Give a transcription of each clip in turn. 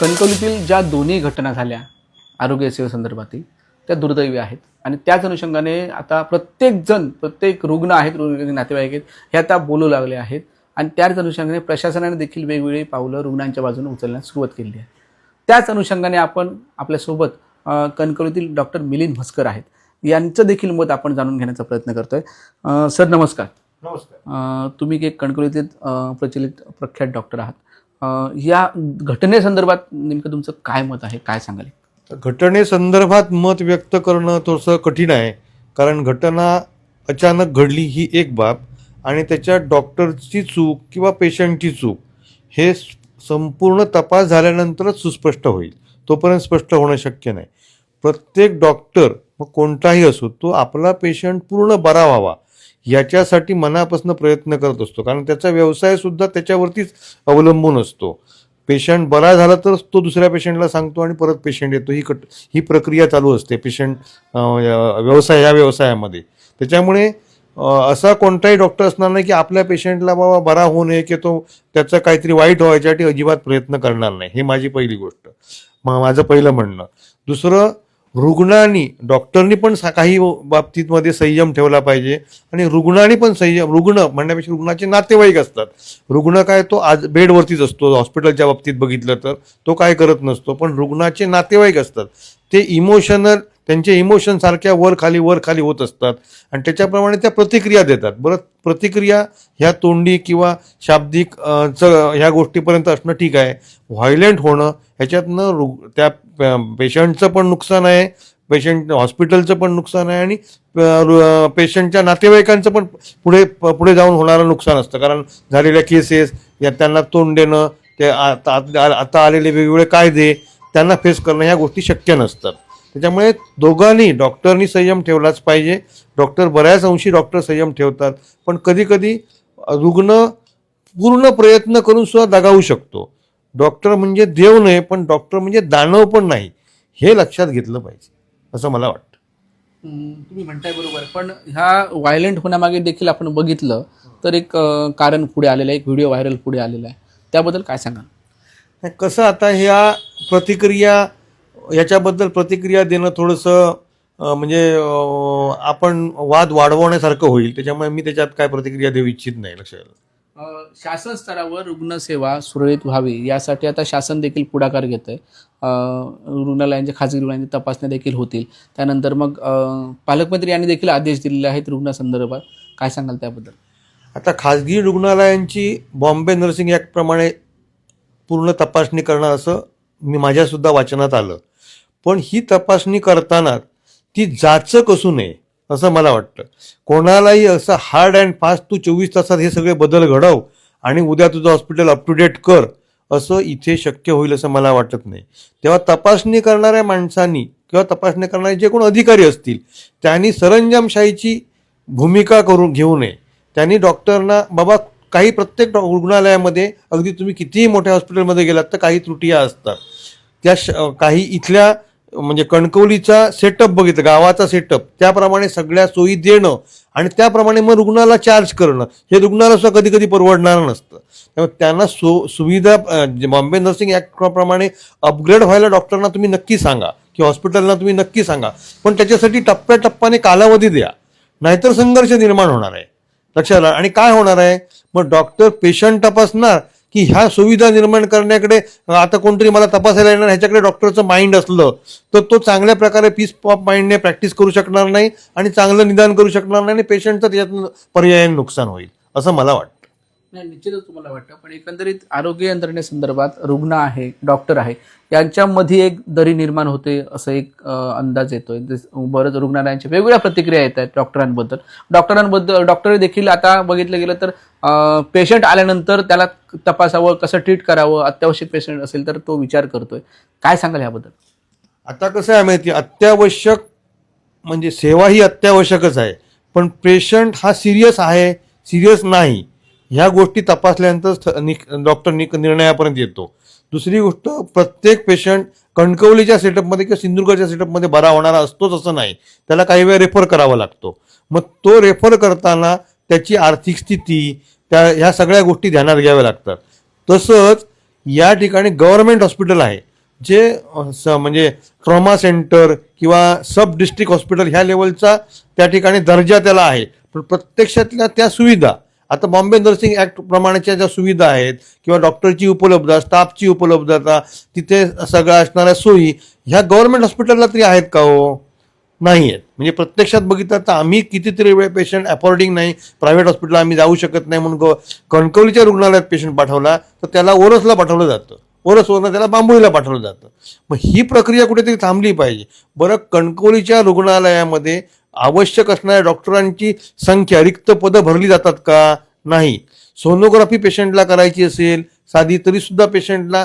कणकवलीतील ज्या दोन्ही घटना झाल्या आरोग्य सेवेसंदर्भातील त्या दुर्दैवी आहेत. आणि त्याच अनुषंगाने आता प्रत्येकजण प्रत्येक रुग्ण आहेत रुग्ण नातेवाईक आहेत हे आता बोलू लागले आहेत. आणि त्याच अनुषंगाने प्रशासनाने देखील वेगवेगळी पावलं रुग्णांच्या बाजूने उचलण्यास सुरुवात केली आहे. त्याच अनुषंगाने आपण आपल्यासोबत कणकवलीतील डॉक्टर मिलिंद म्हस्कर आहेत. यांचं देखील मत आपण जाणून घेण्याचा प्रयत्न करतोय. सर नमस्कार. अ, तुम्ही एक कणकवलीतील प्रचलित प्रख्यात डॉक्टर आहात. या घटनेसंदर्भात नेमकं तुमचं काय मत आहे? काय सांगाल? घटनेसंदर्भात मत व्यक्त करणं थोडंसं कठीण आहे. कारण घटना अचानक घडली ही एक बाब आणि त्याच्यात डॉक्टरची चूक किंवा पेशंटची चूक हे संपूर्ण तपास झाल्यानंतरच सुस्पष्ट होईल. तोपर्यंत स्पष्ट होणं शक्य नाही. प्रत्येक डॉक्टर मग कोणताही असो तो आपला पेशंट पूर्ण बरा व्हावा. याच्यासाठी मनापासून प्रयत्न करत असतो. कारण त्याचा व्यवसाय सुद्धा त्याच्यावरतीच अवलंबून असतो. पेशंट बरा झाला तर तो दुसऱ्या पेशंटला सांगतो आणि परत पेशंट येतो. ही कट ही प्रक्रिया चालू असते पेशंट व्यवसाय या व्यवसायामध्ये. त्याच्यामुळे असा कोणताही डॉक्टर असणार नाही की आपल्या पेशंटला बाबा बरा होऊ नये की तो त्याचा काहीतरी वाईट व्हायच्यासाठी अजिबात प्रयत्न करणार नाही. हे माझी पहिली गोष्ट. माझं पहिलं म्हणणं. दुसरं रुग्णांनी डॉक्टरनी पण सा- काही बाबतीतमध्ये संयम ठेवला पाहिजे. आणि रुग्णांनी पण संयम रुग्ण म्हणण्यापेक्षा रुग्णाचे नातेवाईक असतात. रुग्ण काय तो आज बेडवरतीच असतो हॉस्पिटलच्या बाबतीत बघितलं तर. तो काय करत नसतो पण रुग्णाचे नातेवाईक असतात. ते इमोशनल त्यांचे इमोशन सारख्या वर खाली वर खाली होत असतात. आणि त्याच्याप्रमाणे त्या प्रतिक्रिया देतात. बरं प्रतिक्रिया ह्या तोंडी किंवा शाब्दिक च ह्या गोष्टीपर्यंत असणं ठीक आहे. व्हायलेंट होणं ह्याच्यातनं रु त्या पेशंटचं पण नुकसान आहे पेशंट हॉस्पिटलचं पण नुकसान आहे आणि पेशंटच्या नातेवाईकांचं पण पुढे पुढे जाऊन होणारं नुकसान असतं. कारण झालेल्या केसेस या त्यांना तोंड देणं ते आता आता आलेले वेगवेगळे कायदे त्यांना फेस करणं ह्या गोष्टी शक्य नसतात. त्याच्यामुळे दोघांनी डॉक्टरनी संयम ठेवलाच पाहिजे. डॉक्टर बऱ्याच अंशी डॉक्टर संयम ठेवतात. पण कधी कधी रुग्ण पूर्ण प्रयत्न करून सुद्धा दगावू शकतो. डॉक्टर म्हणजे देव नाही पण डॉक्टर म्हणजे दानव पण नाही. हे लक्षात घेतलं पाहिजे असं मला वाटतं. तुम्ही म्हणताय बरोबर. पण ह्या व्हायलेंट होण्यामागे देखील आपण बघितलं तर एक कारण पुढे आलेलं आहे एक व्हिडिओ व्हायरल पुढे आलेला आहे. त्याबद्दल काय सांगा कसं आता ह्या प्रतिक्रिया याच्याबद्दल प्रतिक्रिया देणं थोडंसं म्हणजे आपण वाद वाढवण्यासारखं होईल. त्याच्यामुळे मी त्याच्यात काय प्रतिक्रिया देऊ इच्छित नाही लक्षात. शासन स्तरावर रुग्णसेवा सुरळीत व्हावी यासाठी आता शासन देखील पुढाकार घेत आहे रुग्णालयांच्या खाजगी रुग्णालयांच्या तपासण्या देखील होतील. त्यानंतर मग पालकमंत्री यांनी देखील आदेश दिलेले आहेत रुग्णासंदर्भात काय सांगाल त्याबद्दल? आता खाजगी रुग्णालयांची बॉम्बे नर्सिंग ॲक्टप्रमाणे पूर्ण तपासणी करणं असं मी माझ्यासुद्धा वाचनात आलं. पण ही तपासणी करताना ती जाचक असू नये असं मला वाटतं. कोणालाही असं हार्ड अँड फास्ट तू चोवीस तासात हे सगळे बदल घडव आणि उद्या तुझं हॉस्पिटल अप टू डेट कर असं इथे शक्य होईल असं मला वाटत नाही. तेव्हा तपासणी करणाऱ्या माणसांनी किंवा तपासणी करणारे जे कोण अधिकारी असतील त्यांनी सरंजामशाहीची भूमिका करून घेऊ नये. त्यांनी डॉक्टरना बाबा काही प्रत्येक डॉ- रुग्णालयामध्ये अगदी तुम्ही कितीही मोठ्या हॉस्पिटलमध्ये गेलात तर काही त्रुटीया असतात. त्या श काही इथल्या म्हणजे कणकवलीचा सेटअप बघितलं गावाचा सेटअप त्याप्रमाणे सगळ्या सोयी देणं आणि त्याप्रमाणे मग रुग्णाला चार्ज करणं. हे रुग्णाला सुद्धा कधी कधी परवडणार नसतं. त्यामुळे त्यांना सु सुविधा जे बॉम्बे नर्सिंग ॲक्टप्रमाणे अपग्रेड व्हायला डॉक्टरांना तुम्ही नक्की सांगा. की हॉस्पिटलला तुम्ही नक्की सांगा. पण त्याच्यासाठी टप्प्याटप्प्याने कालावधी द्या. नाहीतर संघर्ष निर्माण होणार आहे. लक्षात आणि काय होणार आहे? मग डॉक्टर पेशंट तपासणार की ह्या सुविधा निर्माण करण्याकडे आता कोणतरी मला तपासायला येणार ह्याच्याकडे डॉक्टरचं माइंड असलं तर तो चांगल्या प्रकारे पीस ऑफ माइंडने प्रॅक्टिस करू शकणार नाही आणि चांगलं निदान करू शकणार नाही आणि पेशंटचं त्याच्यातून पर्यायाने नुकसान होईल असं मला वाटतं. नाही निश्चितच तुम्हाला वाटतं. पण एकंदरीत आरोग्य यंत्रणेसंदर्भात रुग्ण आहे डॉक्टर आहे यांच्यामध्ये एक दरी निर्माण होते असं एक अंदाज येतोय. बरंच रुग्णालयांच्या वेगवेगळ्या प्रतिक्रिया येत आहेत डॉक्टरांबद्दल. डॉक्टरांबद्दल डॉक्टर देखील आता बघितलं गेलं तर पेशंट आल्यानंतर त्याला तपासावं कसं ट्रीट करावं अत्यावश्यक पेशंट असेल तर तो विचार करतोय. काय सांगाल याबद्दल आता कसं आहे माहिती अत्यावश्यक म्हणजे सेवा ही अत्यावश्यकच आहे. पण पेशंट हा सिरियस आहे सिरियस नाही. ह्या गोष्टी तपासल्यानंतर डॉक्टर निर्णयापर्यंत येतो. दुसरी गोष्ट प्रत्येक पेशंट कणकवलीच्या सेटअपमध्ये किंवा सिंधुदुर्गच्या सेटअपमध्ये बरा होणारा असतोच असं नाही. त्याला काही वेळ रेफर करावा लागतो. मग तो रेफर करताना त्याची आर्थिक स्थिती त्या ह्या सगळ्या गोष्टी ध्यानात घ्याव्या लागतात. तसंच या ठिकाणी गव्हर्नमेंट हॉस्पिटल आहे जे स म्हणजे ट्रॉमा सेंटर किंवा सब डिस्ट्रिक्ट हॉस्पिटल ह्या लेवलचा त्या ठिकाणी दर्जा त्याला आहे. पण प्रत्यक्षातल्या त्या सुविधा आता बॉम्बे नर्सिंग ॲक्ट प्रमाणेच्या ज्या सुविधा आहेत किंवा डॉक्टरची उपलब्धता स्टाफची उपलब्धता तिथे सगळ्या असणाऱ्या सोयी ह्या गव्हर्नमेंट हॉस्पिटलला तरी आहेत का हो? नाही आहेत म्हणजे प्रत्यक्षात बघितलं तर आम्ही कितीतरी वेळ पेशंट अफोर्डिंग नाही प्रायव्हेट हॉस्पिटलला आम्ही जाऊ शकत नाही म्हणून ग- कणकवलीच्या रुग्णालयात पेशंट पाठवला तर त्याला ओरसला पाठवलं जातं. ओरसवरनं त्याला बांबोलीला पाठवलं जातं. मग ही प्रक्रिया कुठेतरी थांबली पाहिजे. बरं कणकवलीच्या रुग्णालयामध्ये आवश्यक असणाऱ्या डॉक्टरांची संख्या रिक्त पदं भरली जातात का? नाही. सोनोग्राफी पेशंटला करायची असेल साधी तरीसुद्धा पेशंटला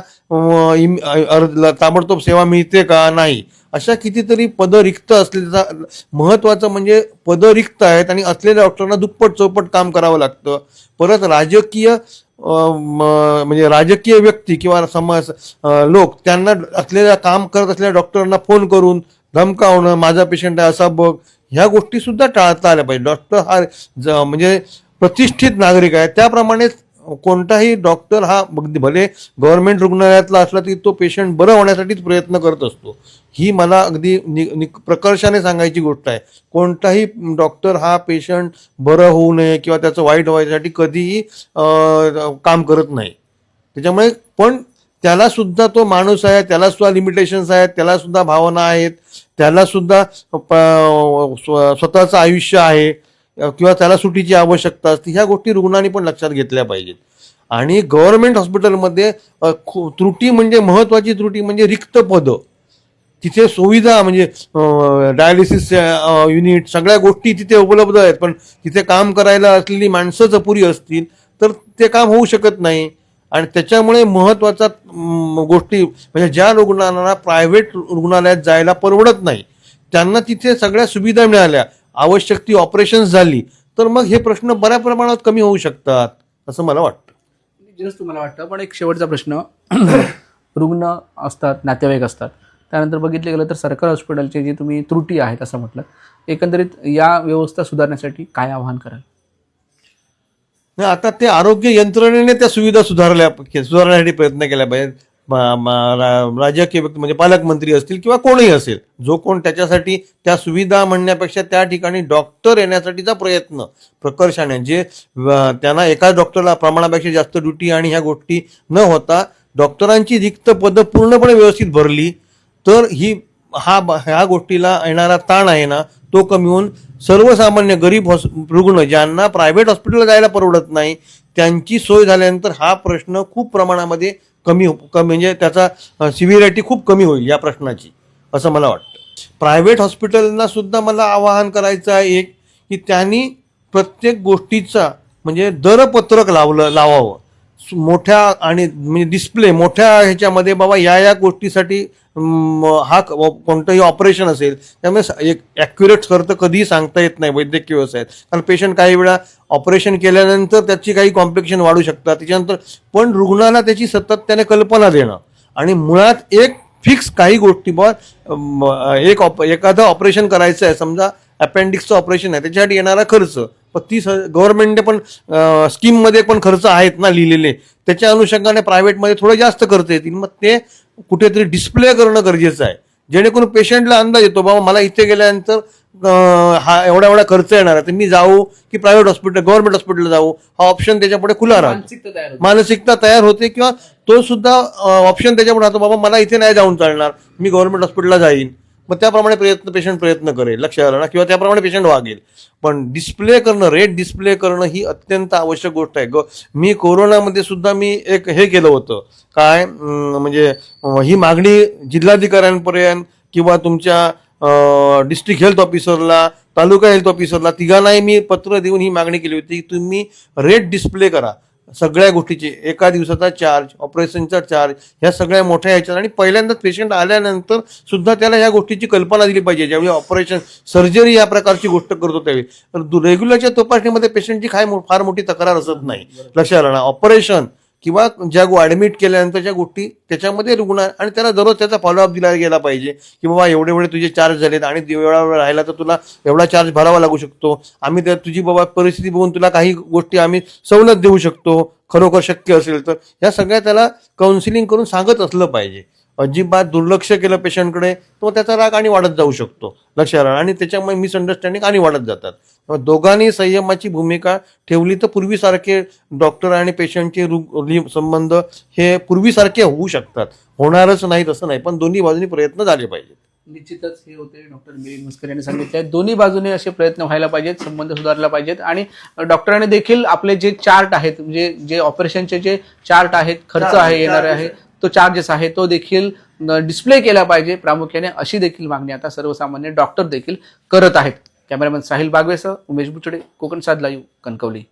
ताबडतोब सेवा मिळते का? नाही. अशा कितीतरी पदं रिक्त असलेल्या महत्त्वाचं म्हणजे पदं रिक्त आहेत आणि असलेल्या डॉक्टरांना दुप्पट चौपट काम करावं लागतं. परत राजकीय म्हणजे राजकीय व्यक्ती किंवा समाज लोक त्यांना असलेल्या काम करत असलेल्या डॉक्टरांना फोन करून धमकावणं माझा पेशंट आहे असा बघ ह्या गोष्टीसुद्धा टाळता आल्या पाहिजे. डॉक्टर हा ज- म्हणजे प्रतिष्ठित नागरिक आहे. त्याप्रमाणेच कोणताही डॉक्टर हा अगदी भले गव्हर्नमेंट रुग्णालयातला असला तरी तो पेशंट बरं होण्यासाठीच प्रयत्न करत असतो. ही मला अगदी नि, नि प्रकर्षाने सांगायची गोष्ट आहे. कोणताही डॉक्टर हा पेशंट बरं होऊ नये किंवा त्याचं वाईट व्हायसाठी कधीही काम करत नाही. त्याच्यामुळे पण त्याला सुद्धा तो माणूस आहे त्याला सुद्धा लिमिटेशन्स आहेत त्याला सुद्धा भावना आहेत त्याला सुद्धा प- स्व- स्वतःचं आयुष्य आहे किंवा त्याला सुटीची आवश्यकता असते ह्या गोष्टी रुग्णांनी पण लक्षात घेतल्या पाहिजेत. आणि गव्हर्नमेंट हॉस्पिटलमध्ये त्रुटी म्हणजे महत्वाची त्रुटी म्हणजे रिक्त पदं. तिथे सुविधा म्हणजे डायलिसिस युनिट सगळ्या गोष्टी तिथे उपलब्ध आहेत पण तिथे काम करायला असलेली माणसंच अपुरी असतील तर ते काम होऊ शकत नाही. आणि त्याच्यामुळे महत्त्वाचा गोष्टी म्हणजे ज्या रुग्णांना प्रायव्हेट रुग्णालयात जायला परवडत नाही त्यांना तिथे सगळ्या सुविधा मिळाल्या आवश्यक ती ऑपरेशन्स झाली तर मग हे प्रश्न बऱ्या प्रमाणात कमी होऊ शकतात असं मला वाटतं. जस तुम्हाला वाटतं पण एक शेवटचा प्रश्न. रुग्ण असतात नातेवाईक असतात त्यानंतर बघितलं गेलं तर सरकारी हॉस्पिटलचे जे तुम्ही त्रुटी आहेत असं म्हटलं एकंदरीत या व्यवस्था सुधारण्यासाठी काय आव्हान कराल? नाही, आता ते आरोग्य यंत्रणेने त्या सुविधा सुधारल्या सुधारण्यासाठी प्रयत्न केला पाहिजे राजकीय व्यक्ती म्हणजे पालकमंत्री असतील किंवा कोणीही असेल जो कोण त्याच्यासाठी त्या सुविधा म्हणण्यापेक्षा त्या ठिकाणी डॉक्टर येण्यासाठीचा प्रयत्न प्रकर्षाने. जे त्यांना एकाच डॉक्टरला प्रमाणापेक्षा जास्त ड्युटी आणि ह्या गोष्टी न होता डॉक्टरांची रिक्त पदं पूर्णपणे व्यवस्थित भरली तर ही हा ह्या गोष्टीला येणारा ताण आहे ना तो कमी होऊन सर्वसामान्य गरीब हॉस रुग्ण ज्यांना प्रायव्हेट हॉस्पिटलला जायला परवडत नाही त्यांची सोय झाल्यानंतर हा प्रश्न खूप प्रमाणामध्ये कमी हो- कमी म्हणजे त्याचा सिव्हिरिटी खूप कमी होईल या प्रश्नाची असं मला वाटतं. प्रायव्हेट हॉस्पिटलना सुद्धा मला आवाहन करायचं आहे एक की त्यांनी प्रत्येक गोष्टीचा म्हणजे दरपत्रक लावलं लावावं. मोठ्या आणि म्हणजे डिस्प्ले मोठ्या ह्याच्यामध्ये बाबा या या गोष्टीसाठी हा क- कोणतंही ऑपरेशन असेल त्यामुळे एक ॲक्युरेट खर्च कधीही सांगता येत नाही वैद्यकीय व्यवसायात. कारण पेशंट काही वेळा ऑपरेशन केल्यानंतर त्याची काही कॉम्प्लिकेशन वाढू शकतात. त्याच्यानंतर पण रुग्णाला त्याची सातत्याने कल्पना देणं. आणि मुळात एक फिक्स काही गोष्टी बा एक ऑप एखादं ऑपरेशन करायचं आहे समजा अपेंडिक्सचं ऑपरेशन आहे त्याच्यासाठी येणारा खर्च. पण ती गव्हर्नमेंटने पण स्कीममध्ये पण खर्च आहेत ना लिहिलेले. त्याच्या अनुषंगाने प्रायव्हेटमध्ये थोडे जास्त खर्च येतील. मग ते कुठेतरी डिस्प्ले करणं गरजेचं आहे. जेणेकरून पेशंटला अंदाज येतो बाबा मला इथे गेल्यानंतर हा एवढा एवढा खर्च येणार आहे तर मी जाऊ की प्रायव्हेट हॉस्पिटल गव्हर्नमेंट हॉस्पिटलला जाऊ. हा ऑप्शन त्याच्यापुढे खुला राहतो. मानसिकता तयार होते. मानसिकता तयार होते किंवा तो सुद्धा ऑप्शन त्याच्यापुढे राहतो बाबा मला इथे नाही जाऊन चालणार. मी गव्हर्नमेंट हॉस्पिटलला जाईन. मग त्याप्रमाणे प्रयत्न पेशंट प्रयत्न करेल लक्ष आलं ना? किंवा त्याप्रमाणे पेशंट वागेल. पण डिस्प्ले करणं रेट डिस्प्ले करणं ही अत्यंत आवश्यक गोष्ट आहे. ग मी कोरोनामध्ये सुद्धा मी एक हे केलं होतं. काय? म्हणजे ही मागणी जिल्हाधिकाऱ्यांपर्यंत किंवा तुमच्या डिस्ट्रिक्ट हेल्थ ऑफिसरला तालुका हेल्थ ऑफिसरला तिघांनाही मी पत्र देऊन ही मागणी केली होती की तुम्ही रेट डिस्प्ले करा. सगळ्या गोष्टीचे एका दिवसाचा चार्ज ऑपरेशनचा चार्ज ह्या सगळ्या मोठ्या ह्याच्यात आणि पहिल्यांदाच पेशंट आल्यानंतर सुद्धा त्याला ह्या गोष्टीची कल्पना दिली पाहिजे. ज्यावेळी ऑपरेशन सर्जरी या प्रकारची गोष्ट करतो त्यावेळी. तर रेग्युलरच्या तपासणीमध्ये पेशंटची काय मो- फार मोठी तक्रार असत नाही. लक्षात राहणार ना ऑपरेशन किंवा ज्या ऍडमिट केल्यानंतरच्या गोष्टी त्याच्यामध्ये रुग्ण आणि त्याला दररोज त्याचा फॉलोअप दिला गेला पाहिजे की बाबा एवढे एवढे तुझे चार्ज झालेत आणि एवढा वेळ राहिला तर तुला एवढा चार्ज भरावा लागू शकतो. आम्ही त्या तुझी बाबा परिस्थिती बघून तुला काही गोष्टी आम्ही सवलत देऊ शकतो. खरोखर शक्य असेल तर. ह्या सगळ्या त्याला काउन्सिलिंग करून सांगत असलं पाहिजे. अजिबात दुर्लक्ष केलं पेशंटकडे तो त्याचा राग आणि वाढत जाऊ शकतो. लक्षात आलं आणि त्याच्यामुळे मिसअंडरस्टँडिंग आणि वाढत जातात. दोघांनी संयमाची भूमिका ठेवली तर पूर्वीसारखे डॉक्टर आणि पेशंटचे रि- संबंध हे पूर्वीसारखे होऊ शकतात. होणारच नाहीत असं नाही पण दोन्ही बाजूनी प्रयत्न झाले पाहिजेत. निश्चितच हे होते डॉक्टर मिलिंद मस्कर यांनी सांगितले. दोन्ही बाजूने असे प्रयत्न व्हायला पाहिजेत संबंध सुधारला पाहिजेत. आणि डॉक्टरांनी देखील आपले जे चार्ट आहेत म्हणजे जे ऑपरेशनचे जे चार्ट आहेत खर्च आहे येणारे आहे. तो चार्जेस आहे तो देखील डिस्प्ले केला पाहिजे. प्रामुख्याने अशी देखील मागणी आता सर्वसामान्य डॉक्टर देखील करत आहेत. कॅमेरामॅन साहिल बागवेसह उमेश बुचडे कोकण साधला लाईव्ह कणकवली.